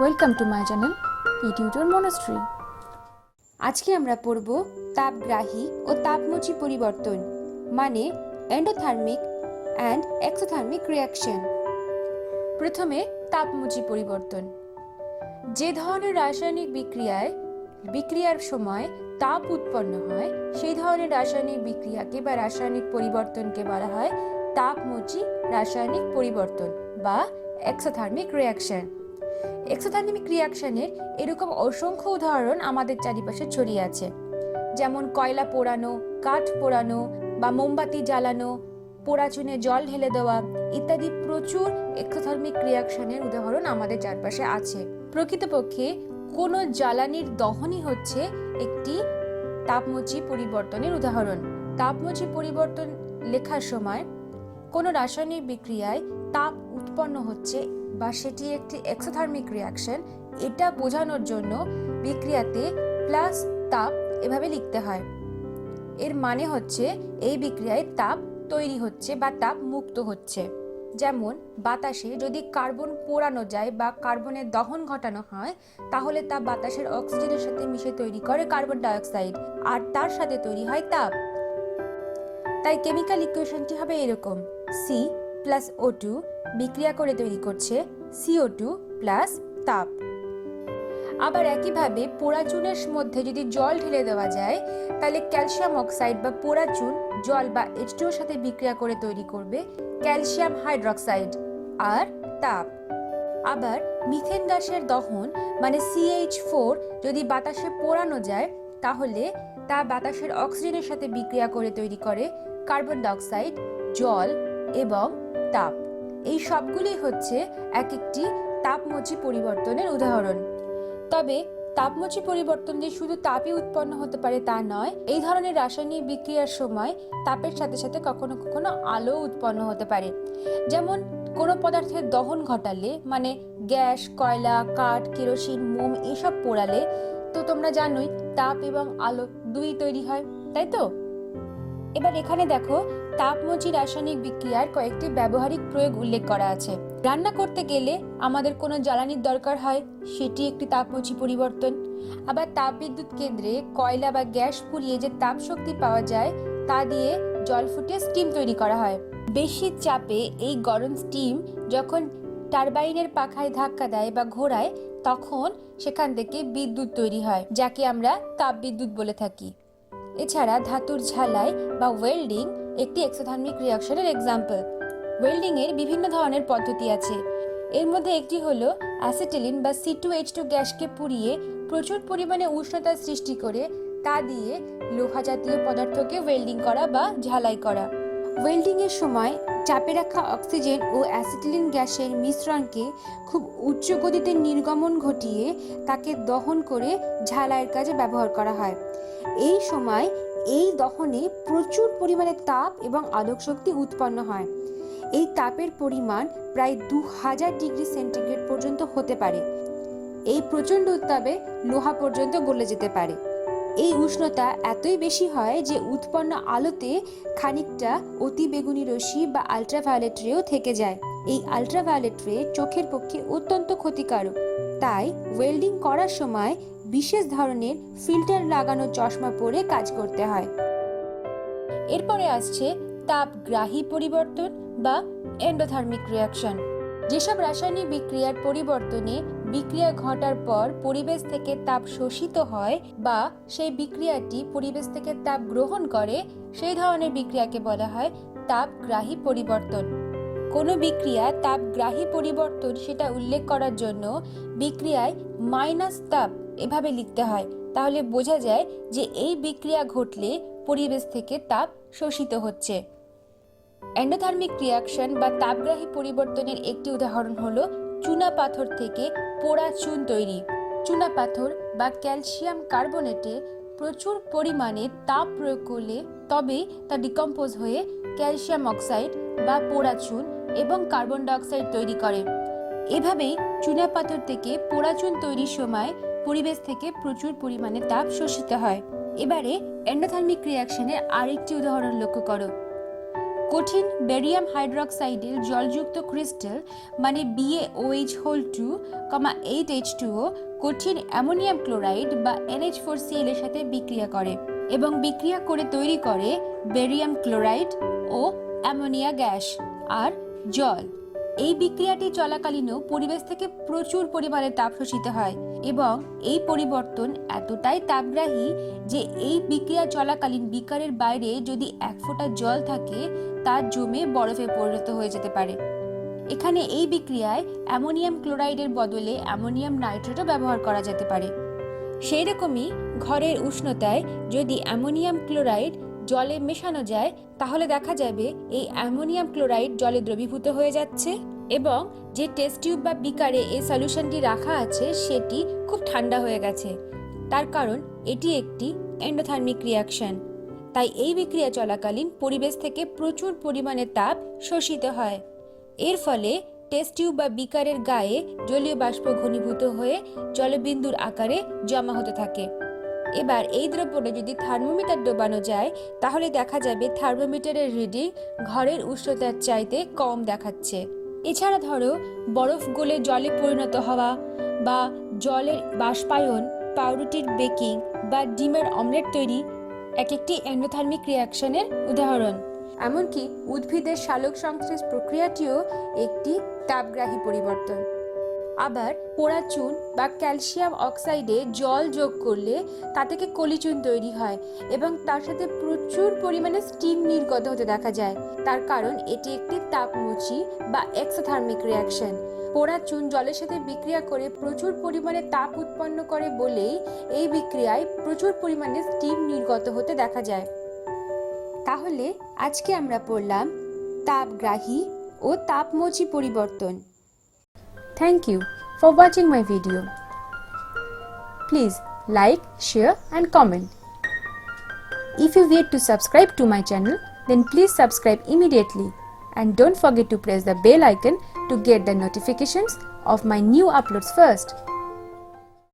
Welcome to my channel eTutor মনস্ট্রি আজকে আমরা পড়ব তাপগ্রাহী ও তাপমোচী পরিবর্তন মানে এন্ডোথার্মিক অ্যান্ড এক্সোথার্মিক রিয়াকশন প্রথমে তাপমোচী পরিবর্তন। যে ধরনের রাসায়নিক বিক্রিয়ায় বিক্রিয়ার সময় তাপ উৎপন্ন হয়, সেই ধরনের রাসায়নিক বিক্রিয়াকে বা রাসায়নিক পরিবর্তনকে বলা হয় তাপমোচী রাসায়নিক পরিবর্তন বা এক্সোথার্মিক রিয়াকশন এক্সোথার্মিক রিয়াকশনের এরকম অসংখ্য উদাহরণ আমাদের চারিপাশে ছড়িয়ে আছে। যেমন কয়লা পোড়ানো, কাঠ পোড়ানো বা মোমবাতি জ্বালানো পোড়া চুনে জল ঢেলে দেওয়া ইত্যাদি প্রচুর এক্সোথার্মিক রিয়াকশনের উদাহরণ আমাদের চারপাশে আছে। প্রকৃতপক্ষে কোনো জ্বালানির দহনই হচ্ছে একটি তাপমোচী পরিবর্তনের উদাহরণ। তাপমোচী পরিবর্তন লেখার সময় কোনো রাসায়নিক বিক্রিয়ায় তাপ উৎপন্ন হচ্ছে বা সেটি একটি এক্সোথার্মিক রিয়াকশন এটা বোঝানোর জন্য বিক্রিয়াতে প্লাস তাপ এভাবে লিখতে হয়। এর মানে হচ্ছে এই বিক্রিয়ায় তাপ তৈরি হচ্ছে বা তাপ মুক্ত হচ্ছে। যেমন, বাতাসে যদি কার্বন পোড়ানো যায় বা কার্বনের দহন ঘটানো হয়, তাহলে তা বাতাসের অক্সিজেনের সাথে মিশে তৈরি করে কার্বন ডাইঅক্সাইড, আর তার সাথে তৈরি হয় তাপ। তাই কেমিক্যাল ইকুয়েশনটি হবে এরকম। সি প্লাস ও টু বিক্রিয়া করে তৈরি করছে সিও টু প্লাস তাপ। আবার একইভাবে পোড়া চুনের মধ্যে যদি জল ঢেলে দেওয়া যায়, তাহলে ক্যালসিয়াম অক্সাইড বা পোড়া চুন জল বা এইচ সাথে বিক্রিয়া করে তৈরি করবে ক্যালসিয়াম হাইড্রক্সাইড আর তাপ। আবার মিথেন গ্যাসের দহন মানে সিএইচ ফোর যদি বাতাসে পোড়ানো যায়, তাহলে তা বাতাসের অক্সিজেনের সাথে বিক্রিয়া করে তৈরি করে কার্বন ডাইঅক্সাইড, জল এবং তাপ। এই সবগুলি হচ্ছে এক একটি তাপমোচী পরিবর্তনের উদাহরণ। তবে তাপমোচী পরিবর্তন যে শুধু তাপই উৎপন্ন হতে পারে তা নয়, এই ধরনের রাসায়নিক বিক্রিয়ার সময় তাপের সাথে সাথে কখনো কখনো আলো উৎপন্ন হতে পারে। যেমন কোনো পদার্থের দহন ঘটালে মানে গ্যাস, কয়লা, কাঠ, কেরোসিন, মোম এসব পোড়ালে, তো তোমরা জানোই তাপ এবং আলো দুই তৈরি হয়, তাই তো? এবার এখানে দেখো তাপমোচী রাসায়নিক বিক্রিয়ার কয়েকটি ব্যবহারিক প্রয়োগ উল্লেখ করা আছে। রান্না করতে গেলে আমাদের কোনো জ্বালানির দরকার হয়, সেটি একটি তাপমোচী পরিবর্তন। আবার তাপবিদ্যুৎ কেন্দ্রে কয়লা বা গ্যাস পুড়িয়ে যে তাপ শক্তি পাওয়া যায়, তা দিয়ে জল ফুটিয়ে স্টিম তৈরি করা হয়। বেশি চাপে এই গরম স্টিম যখন টারবাইনের পাখায় ধাক্কা দেয় বা ঘোরায়, তখন সেখান থেকে বিদ্যুৎ তৈরি হয়, যাকে আমরা তাপবিদ্যুৎ বলে থাকি। এছাড়া ধাতুর ঝালাই বা ওয়েল্ডিং একটি এক্সোথার্মিক রিয়াকশনের এক্সাম্পল ওয়েল্ডিং এর বিভিন্ন ধরনের পদ্ধতি আছে। এর মধ্যে একটি হলো অ্যাসিটিলিন বা সি টু এইচ টু গ্যাসকে পুড়িয়ে প্রচুর পরিমাণে উষ্ণতা সৃষ্টি করে, তা দিয়ে লোহা জাতীয় পদার্থকে ওয়েল্ডিং করা বা ঝালাই করা। ওয়েল্ডিং এর সময় চাপে রাখা অক্সিজেন ও অ্যাসিটিলিন গ্যাসের মিশ্রণকে খুব উচ্চ গতিতে নির্গমন ঘটিয়ে তাকে দহন করে ঝালাইয়ের কাজে ব্যবহার করা হয়। এই সময় এই দহনে প্রচুর পরিমাণে তাপ এবং আলোক শক্তি উৎপন্ন হয়। এই তাপের পরিমাণ প্রায় দু হাজার ডিগ্রি সেন্টিগ্রেড পর্যন্ত হতে পারে। এই প্রচণ্ড উত্তাপে লোহা পর্যন্ত গলে যেতে পারে। এই উষ্ণতা এতই বেশি হয় যে উৎপন্ন আলোতে খানিকটা অতি বেগুনি রশ্মি বা আলট্রাভায়োলেট রেও থেকে যায়। এই আলট্রাভায়োলেট রে চোখের পক্ষে অত্যন্ত ক্ষতিকারক। তাই ওয়েল্ডিং করার সময় বিশেষ ধরনের ফিল্টার লাগানো চশমা পরে কাজ করতে হয়। এরপরে আসছে তাপগ্রাহী পরিবর্তন বা এন্ডোথার্মিক রিয়াকশন যেসব রাসায়নিক বিক্রিয়ার পরিবর্তনে বিক্রিয়া ঘটার পর পরিবেশ থেকে তাপ শোষিত হয় বা সেই বিক্রিয়াটি পরিবেশ থেকে তাপ গ্রহণ করে, সেই ধরনের বিক্রিয়াকে বলা হয় তাপগ্রাহী পরিবর্তন। কোনো বিক্রিয়া তাপগ্রাহী পরিবর্তন সেটা উল্লেখ করার জন্য বিক্রিয়ায় মাইনাস তাপ এভাবে লিখতে হয়। তাহলে বোঝা যায় যে এই বিক্রিয়া ঘটলে পরিবেশ থেকে তাপ শোষিত হচ্ছে। এন্ডোথার্মিক রিয়াকশন বা তাপগ্রাহী পরিবর্তনের একটি উদাহরণ হলো চুনা পাথর থেকে পোড়া চুন তৈরি। চুনা পাথর বা ক্যালসিয়াম কার্বনেটে প্রচুর পরিমাণে তাপ প্রয়োগ করলে তবেই তা ডিকম্পোজ হয়ে ক্যালসিয়াম অক্সাইড বা পোড়া চুন এবং কার্বন ডাইঅক্সাইড তৈরি করে। এভাবেই চুনা পাথর থেকে পোড়া চুন তৈরির সময় পরিবেশ থেকে প্রচুর পরিমাণে তাপ শোষিত হয়। এবারে এন্ডোথার্মিক রিয়াকশনের আরেকটি উদাহরণ লক্ষ্য করো। কঠিন বেরিয়াম হাইড্রক্সাইডের জলযুক্ত ক্রিস্টাল মানে BAOH whole two comma eight H টুও কঠিন অ্যামোনিয়াম ক্লোরাইড বা এনএইচ ফোর সিএল এর সাথে বিক্রিয়া করে এবং বিক্রিয়া করে তৈরি করে বেরিয়াম ক্লোরাইড ও অ্যামোনিয়া, গ্যাস আর জল। এই বিক্রিয়াটি চলাকালীনও পরিবেশ থেকে প্রচুর পরিমাণে তাপ শোষিত হয় এবং এই পরিবর্তন এতটাই তাপগ্রাহী যে এই বিক্রিয়া চলাকালীন বিকারের বাইরে যদি এক ফোঁটা জল থাকে তা জমে বরফে পরিণত হয়ে যেতে পারে। এখানে এই বিক্রিয়ায় অ্যামোনিয়াম ক্লোরাইডের বদলে অ্যামোনিয়াম নাইট্রেটও ব্যবহার করা যেতে পারে। সেই রকমই ঘরের উষ্ণতায় যদি অ্যামোনিয়াম ক্লোরাইড জলে মেশানো যায়, তাহলে দেখা যাবে এই অ্যামোনিয়াম ক্লোরাইড জলে দ্রবীভূত হয়ে যাচ্ছে এবং যে টেস্ট টিউব বা বিকারে এই সলিউশনটি রাখা আছে, সেটি খুব ঠান্ডা হয়ে গেছে। তার কারণ, এটি একটি এন্ডোথার্মিক রিয়াকশন তাই এই বিক্রিয়া চলাকালীন পরিবেশ থেকে প্রচুর পরিমাণে তাপ শোষিত হয়। এর ফলে টেস্ট টিউব বা বিকারের গায়ে জলীয় বাষ্প ঘনীভূত হয়ে জলবিন্দুর আকারে জমা হতে থাকে। এবার এই দ্রব্যটা যদি থার্মোমিটার ডোবানো যায়, তাহলে দেখা যাবে থার্মোমিটারের রিডিং ঘরের উষ্ণতার চাইতে কম দেখাচ্ছে। এছাড়া ধরো, বরফ গলে জলে পরিণত হওয়া বা জলের বাষ্পায়ন, পাউরুটির বেকিং বা ডিমের অমলেট তৈরি এক একটি অ্যান্ডোথার্মিক রিয়াকশনের উদাহরণ। এমনকি উদ্ভিদের সালোক সংশ্লেষ প্রক্রিয়াটিও একটি তাপগ্রাহী পরিবর্তন। আবার পোড়া চুন বা ক্যালসিয়াম অক্সাইডে জল যোগ করলে তা থেকে কলিচুন তৈরি হয় এবং তার সাথে প্রচুর পরিমাণে স্টিম নির্গত হতে দেখা যায়। তার কারণ, এটি একটি তাপমুচি বা এক্সোথার্মিক রিয়াকশন পোড়া চুন জলের সাথে বিক্রিয়া করে প্রচুর পরিমাণে তাপ উৎপন্ন করে বলেই এই বিক্রিয়ায় প্রচুর পরিমাণে স্টিম নির্গত হতে দেখা যায়। তাহলে, আজকে আমরা পড়লাম তাপগ্রাহী ও তাপমোচী পরিবর্তন। Thank you for watching my video. Please like, share and comment. If you yet to subscribe to my channel, then please subscribe immediately and don't forget to press the bell icon to get the notifications of my new uploads first.